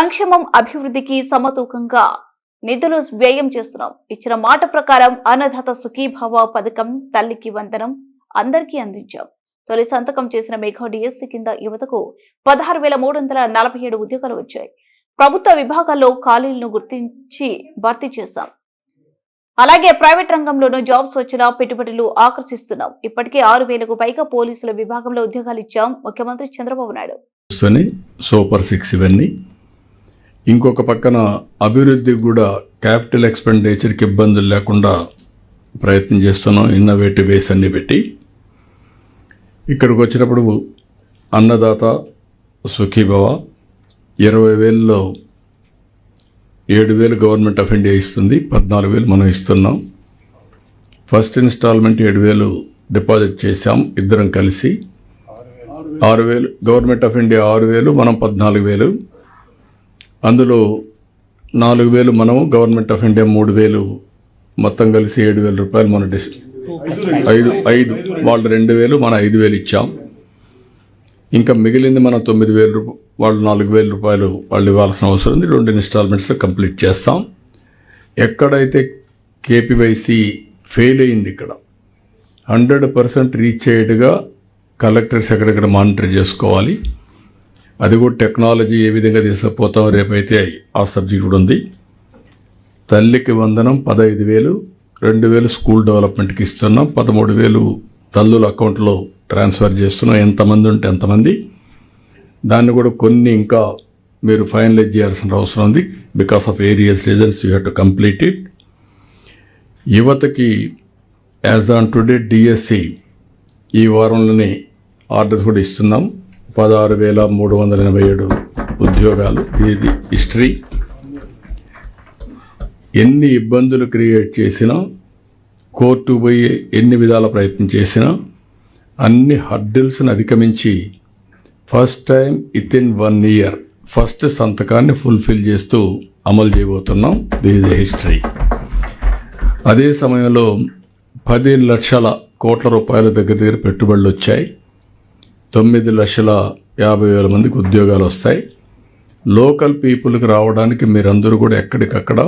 సంక్షేమం అభివృద్ధికి సమతూకంగా నిధులు వ్యయం చేస్తున్నాం. ఇచ్చిన మాట ప్రకారం అన్నదాత సుఖీభావ పథకం తల్లికి వందనం అందరికీ అందించాం. తొలి సంతకం చేసిన మెగా డిఎస్సి కింద యువతకు పదహారు వేల మూడు వందల నలభై ఏడు ఉద్యోగాలు వచ్చాయి. ప్రభుత్వ విభాగాల్లో ఖాళీలను గుర్తించి భర్తీ చేశాం. అలాగే ప్రైవేట్ రంగంలోనూ జాబ్స్ వచ్చిన పెట్టుబడులు ఆకర్షిస్తున్నాం. ఇప్పటికే ఆరు వేలకు పైగా పోలీసుల విభాగంలో ఉద్యోగాలు ఇచ్చాం ముఖ్యమంత్రి చంద్రబాబు నాయుడు. సూపర్ సిక్స్ ఇవన్నీ. ఇంకొక పక్కన అభివృద్ధికి కూడా క్యాపిటల్ ఎక్స్పెండిచర్కి ఇబ్బందులు లేకుండా ప్రయత్నం చేస్తున్నాం. ఇన్నోవేటివ్ వేస్ అన్ని పెట్టి. ఇక్కడికి వచ్చినప్పుడు అన్నదాత సుఖీభవ ఇరవై వేలలో ఏడు వేలు గవర్నమెంట్ ఆఫ్ ఇండియా ఇస్తుంది. పద్నాలుగు వేలు మనం ఇస్తున్నాం. ఫస్ట్ ఇన్స్టాల్మెంట్ ఏడు వేలు డిపాజిట్ చేశాం. ఇద్దరం కలిసి. ఆరు వేలు. గవర్నమెంట్ ఆఫ్ ఇండియా ఆరు వేలు మనం పద్నాలుగు వేలు. అందులో నాలుగు వేలు మనము గవర్నమెంట్ ఆఫ్ ఇండియా మూడు వేలు మొత్తం కలిసి ఏడు వేల రూపాయలు మన డిస్ ఐదు ఐదు వాళ్ళు రెండు వేలు మన ఐదు వేలు ఇచ్చాం. ఇంకా మిగిలింది మనం తొమ్మిది వేలు రూప- వాళ్ళు నాలుగు వేల రూపాయలు వాళ్ళు ఇవ్వాల్సిన అవసరం ఉంది. రెండు ఇన్స్టాల్మెంట్స్లో కంప్లీట్ చేస్తాం. ఎక్కడైతే కేపీవైసీ ఫెయిల్ అయింది ఇక్కడ హండ్రెడ్ పర్సెంట్ రీచ్ అయ్యేట్టుగా కలెక్టర్స్ ఎక్కడెక్కడ మానిటర్ చేసుకోవాలి. అది కూడా టెక్నాలజీ ఏ విధంగా తీసుకుపోతాం రేపైతే ఆ సబ్జెక్ట్ కూడా ఉంది. తల్లికి వందనం పదహైదు వేలు రెండు వేలు స్కూల్ డెవలప్మెంట్కి ఇస్తున్నాం పదమూడు వేలు తల్లుల అకౌంట్లో ట్రాన్స్ఫర్ చేస్తున్నాం. ఎంతమంది ఉంటే ఎంతమంది దాన్ని కూడా కొన్ని ఇంకా మీరు ఫైనలైజ్ చేయాల్సిన అవసరం ఉంది. Because of various reasons you have to complete it యువతకి యాజ్ ఆన్ టుడే డిఎస్సి ఈ వారంలోనే ఆర్డర్స్ కూడా ఇస్తున్నాం. పదహారు వేల మూడు వందల ఎనభై ఏడు ఉద్యోగాలు ఇది హిస్టరీ. ఎన్ని ఇబ్బందులు క్రియేట్ చేసినా కోర్టు పోయి ఎన్ని విధాల ప్రయత్నం చేసినా అన్ని హర్డిల్స్ని అధిగమించి first time it in one year first సంతకాన్ని ఫుల్ఫిల్ చేస్తూ అమలు చేయబోతున్నాం దిస్ ఇస్ హిస్టరీ. అదే సమయంలో పది లక్షల కోట్ల రూపాయల దగ్గర దగ్గర పెట్టుబడులు వచ్చాయి. తొమ్మిది లక్షల యాభై వేల మందికి ఉద్యోగాలు వస్తాయి. లోకల్ పీపుల్కి రావడానికి మీరందరూ కూడా ఎక్కడికక్కడ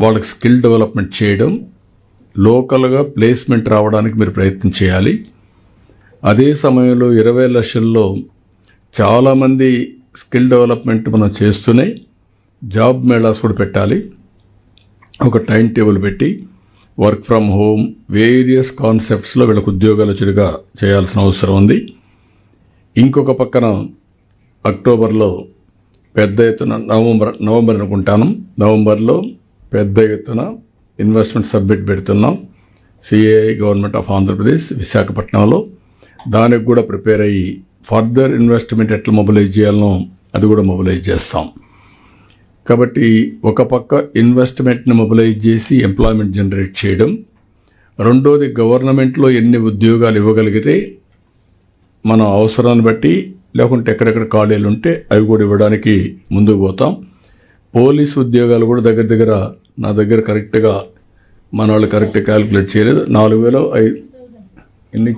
వాళ్ళకి స్కిల్ డెవలప్మెంట్ చేయడం లోకల్గా ప్లేస్మెంట్ రావడానికి మీరు ప్రయత్నం చేయాలి. అదే సమయంలో ఇరవై లక్షల్లో చాలామంది స్కిల్ డెవలప్మెంట్ మనం చేస్తూనే జాబ్ మేళాస్ కూడా పెట్టాలి. ఒక టైం టేబుల్ పెట్టి వర్క్ ఫ్రమ్ హోమ్ వేరియస్ కాన్సెప్ట్స్లో వీళ్ళకు ఉద్యోగాలు చురుగా చేయాల్సిన అవసరం ఉంది. ఇంకొక పక్కన అక్టోబర్లో పెద్ద ఎత్తున నవంబర్ నవంబర్ అనుకుంటాను. నవంబర్లో పెద్ద ఎత్తున ఇన్వెస్ట్మెంట్ సబ్మిట్ పెడుతున్నాం. సిఐ గవర్నమెంట్ ఆఫ్ ఆంధ్రప్రదేశ్ విశాఖపట్నంలో దానికి కూడా ప్రిపేర్ అయ్యి ఫర్దర్ ఇన్వెస్ట్మెంట్ ఎట్లా మొబిలైజ్ చేయాలనో అది కూడా మొబిలైజ్ చేస్తాం. కాబట్టి ఒక పక్క ఇన్వెస్ట్మెంట్ని మొబిలైజ్ చేసి ఎంప్లాయ్మెంట్ జనరేట్ చేయడం. రెండోది గవర్నమెంట్లో ఎన్ని ఉద్యోగాలు ఇవ్వగలిగితే మన అవసరాన్ని బట్టి లేకుంటే ఎక్కడెక్కడ ఖాళీలు ఉంటే అవి కూడా ఇవ్వడానికి ముందుకు పోతాం. పోలీస్ ఉద్యోగాలు కూడా దగ్గర దగ్గర నా దగ్గర కరెక్ట్గా మన వాళ్ళు కరెక్ట్ క్యాలిక్యులేట్ చేయలేదు. నాలుగు వేల ఐదు ఎన్ని?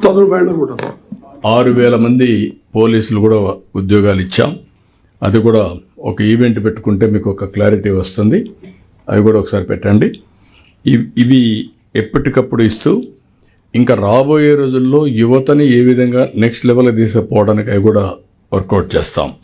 ఆరు వేల మంది పోలీసులు కూడా ఉద్యోగాలు ఇచ్చాం. అది కూడా ఒక ఈవెంట్ పెట్టుకుంటే మీకు ఒక క్లారిటీ వస్తుంది. అవి కూడా ఒకసారి పెట్టండి. ఇవి ఎప్పటికప్పుడు ఇస్తూ ఇంకా రాబోయే రోజుల్లో యువతని ఏ విధంగా నెక్స్ట్ లెవెల్ తీసుకుపోవడానికి అవి కూడా వర్కౌట్ చేస్తాం.